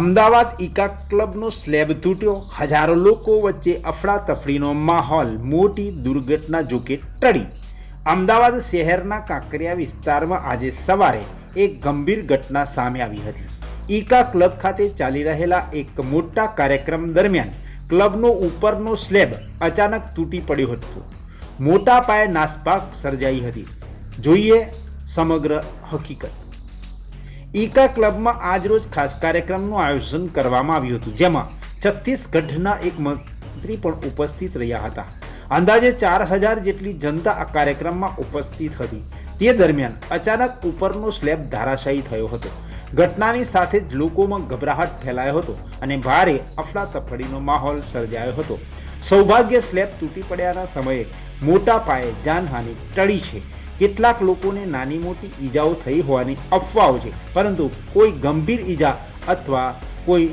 Ahmedabad ઇકા ક્લબનો slab તૂટ્યો. હજારો લોકો વચ્ચે અફડાતફડીનો માહોલ મોટી દુર્ઘટના જોકે ટળી. અમદાવાદ શહેરના કાંકરિયા વિસ્તારમાં આજે સવારે એક ગંભીર ઘટના સામે આવી હતી. ઇકા ક્લબ ખાતે ચાલી રહેલા એક મોટા કાર્યક્રમ દરમિયાન ક્લબનો ઉપરનો સ્લેબ અચાનક તૂટી પડ્યો હતો. મોટા પાયે નાસભાગ સર્જાઈ હતી. જોઈએ સમગ્ર હકીકત. ઈકા ક્લબમાં આજરોજ ખાસ કાર્યક્રમનું આયોજન કરવામાં આવ્યું હતું, જેમાં છત્તીસગઢના એક મંત્રી પણ ઉપસ્થિત રહ્યા હતા. અંદાજે ચાર હજાર જેટલી જનતા આ કાર્યક્રમમાં ઉપસ્થિત હતી. તે દરમિયાન અચાનક ઉપરનો સ્લેબ ધરાશાયી થયો હતો. ઘટનાની સાથે જ લોકોમાં ગભરાહટ ફેલાયો હતો અને ભારે અફડાતફડીનો માહોલ સર્જાયો હતો. સૌભાગ્ય સ્લેબ તૂટી પડ્યાના સમયે મોટા પાયે જાનહાનિ ટળી છે. કેટલાક લોકોને નાની મોટી ઈજાઓ થઈ હોવાની અફવાઓ છે. પરંતુ કોઈ ગંભીર ઈજા અથવા કોઈ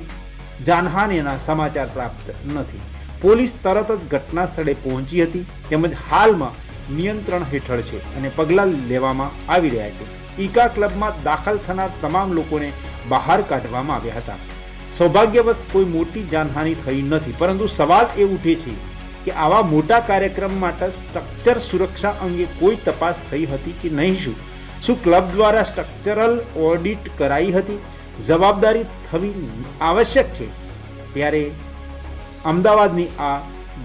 જાનહાનિના સમાચાર પ્રાપ્ત નથી. પોલીસ તરત જ ઘટના સ્થળે પહોંચી હતી તેમજ હાલમાં નિયંત્રણ હેઠળ છે અને પગલાં લેવામાં આવી રહ્યા છે. ઈકા ક્લબમાં દાખલ થનાર તમામ લોકોને બહાર કાઢવામાં આવ્યા હતા. સૌભાગ્યવશ કોઈ મોટી જાનહાનિ થઈ નથી, પરંતુ સવાલ એ ઉઠે છે કે આવા મોટા કાર્યક્રમ માટે સ્ટ્રક્ચર સુરક્ષા અંગે કોઈ તપાસ થઈ હતી કે નહીં શું? શું ક્લબ દ્વારા સ્ટ્રક્ચરલ ઓડિટ કરાઈ હતી? જવાબદારી થવી આવશ્યક છે? ત્યારે અમદાવાદની આ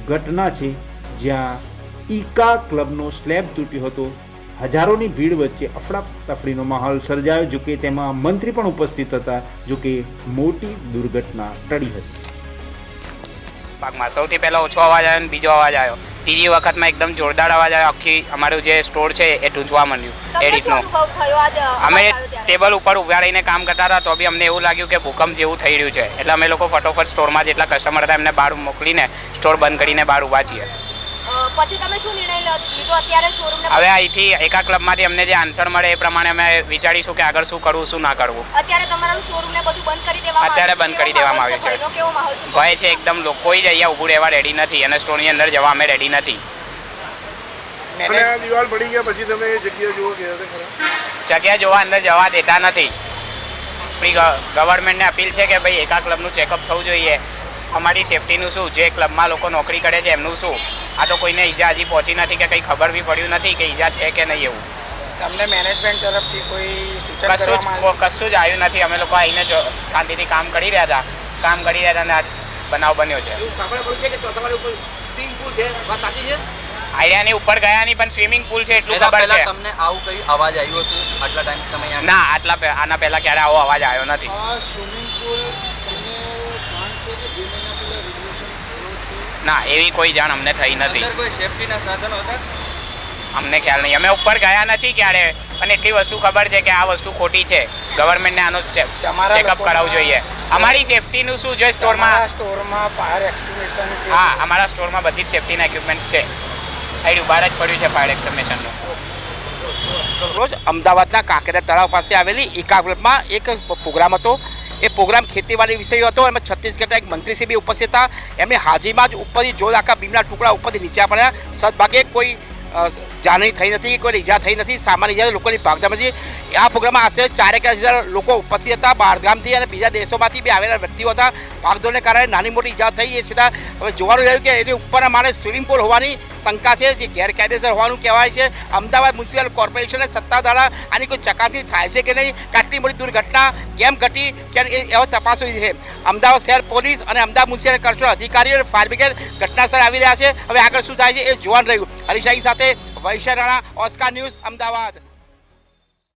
ઘટના છે જ્યાં ઈકા ક્લબનો સ્લેબ તૂટ્યો હતો. હજારોની ભીડ વચ્ચે અફડાતફડીનો માહોલ સર્જાયો જો કે તેમાં મંત્રી પણ ઉપસ્થિત હતા જો કે મોટી દુર્ઘટના ટળી હતી. ભાગમાં. સૌથી પહેલાં ઓછો અવાજ આવ્યો અને બીજો અવાજ આવ્યો. ત્રીજી વખતમાં એકદમ જોરદાર અવાજ આવ્યો. આખી અમારું જે સ્ટોર છે એ ટૂંચવા માંડ્યું. એ રીતનું અમે? ટેબલ ઉપર ઊભા રહીને કામ કરતા હતા તો બી અમને એવું લાગ્યું કે ભૂકંપ જેવું થઈ રહ્યું છે. એટલે અમે લોકો ફટોફટ સ્ટોરમાં જેટલા કસ્ટમર હતા એમને બહાર મોકલીને સ્ટોર બંધ કરીને બહાર ઊભા છીએ. પછી તમે શું નિર્ણય લીધો? અત્યારે શોરૂમ હવે અહીંથી એકા ક્લબમાંથી અમને જે આન્સર મળે એ પ્રમાણે અમે વિચારીશું કે આગળ શું કરવું શું ના કરવું. અત્યારે તમારું શોરૂમ ને બધું બંધ કરી દેવામાં અત્યારે છે. બંધ કરી દેવામાં આવ્યું છે. ભયનો કેવો માહોલ છે? ભય છે એકદમ લોકો જ અહીંયા ઊભું રહેવા રેડી નથી અને સ્ટોરની અંદર જવા અમે રેડી નથી. અને આ દિવાલ પડી ગયા પછી તમે જગ્યા જુઓ ગયા હતા ખરા? જગ્યા જોવા અંદર જવા દેતા નથી. આપણી ગવર્મેન્ટને અપીલ છે કે ભાઈ એકા ક્લબનું ચેકઅપ થવું જોઈએ. અમારી સેફટીનું શું? જે ક્લબમાં લોકો નોકરી કરે છે એમનું શું? આ તો કોઈને ઈજા હજી પહોંચી નથી કે કંઈ ખબર બી પડ્યું નથી કે ઈજા છે કે નહીં એવું. તમને મેનેજમેન્ટ તરફથી કોઈ સૂચન કશું જ કશું જ આવ્યું નથી. અમે લોકો આવીને જો શાંતિથી કામ કરી રહ્યા હતા. કામ કરી રહ્યા હતા અને આ બનાવ બન્યો છે. આઈડિયાની ઉપર ગયા નહીં પણ સ્વિમિંગ પુલ છે એટલું ખબર છે. તમને આવું કઈ અવાજ આવ્યો હતો? આટલા ટાઈમ તમે ના આટલા આના પહેલા ક્યારે આવો અવાજ આવ્યો નથી. સ્વિમિંગ પુલ તમને જાણ છે કે બે મહિના પહેલા રિઝોલ્યુશન થયો છે ના એવી કોઈ જાણ અમને થઈ નથી. અંદર કોઈ સેફટીના સાધનો હતા? અમને ખ્યાલ નહીં. અમે ઉપર ગયા નથી ક્યારે. પણ એટલી વસ્તુ ખબર છે કે આ વસ્તુ ખોટી છે. ગવર્મેન્ટને આનો ચેકઅપ કરાવવું જોઈએ. અમારી સેફટીનું શું? છે સ્ટોરમાં સ્ટોરમાં ફાયર એક્સટિંગ્વિશન હા અમારા સ્ટોરમાં બધી જ સેફટીના ઇક્વિપમેન્ટ્સ છે. અહીં બહાર જ પડ્યું છે ફાયર એક્સટર્મેશનનું રોજ અમદાવાદના કાંકરિયા તળાવ પાસે આવેલી એકા ક્લબમાં એક પ્રોગ્રામ હતો. એ પ્રોગ્રામ ખેતીવાડી વિષય હતો. એમાં છત્તીસગઢના એક મંત્રીશ્રી બી ઉપસ્થિત હતા. એમની હાજરીમાં જ ઉપરથી જોર આખા બીમના ટુકડા ઉપરથી નીચે પડ્યા. સદભાગે કોઈ જાનહાની થઈ નથી, કોઈ ઈજા થઈ નથી, સામાન્ય ઈજા લોકોની નથી આ પ્રોગ્રામમાં આશરે ચારેક હજાર લોકો ઉપસ્થિત હતા બહારગામથી અને બીજા દેશોમાંથી બી આવેલા વ્યક્તિઓ હતા. ભાગદોડને કારણે નાની મોટી ઈજા થઈ એ છતાં હવે જોવાનું રહ્યું કે એની ઉપરના માળે સ્વિમિંગ પુલ હોવાની શંકા છે, જે ગેરકાયદેસર હોવાનું કહેવાય છે. અમદાવાદ મ્યુનિસિપલ કોર્પોરેશનને સત્તા દ્વારા આની કોઈ ચકાસણી થાય છે કે નહીં? કેટલી મોટી દુર્ઘટના કેમ ઘટી? કે એ એવો તપાસો છે. અમદાવાદ શહેર પોલીસ અને અમદાવાદ મ્યુનિસિપલ કોર્પોરેશન અધિકારીઓ અને ફાયર બ્રિગેડ ઘટનાસ્થળે આવી રહ્યા છે. હવે આગળ શું થાય છે એ જોવાનું રહ્યું. હરીશાહી સાથે વૈશ્ય રાણા ઓસ્કાર ન્યૂઝ અમદાવાદ.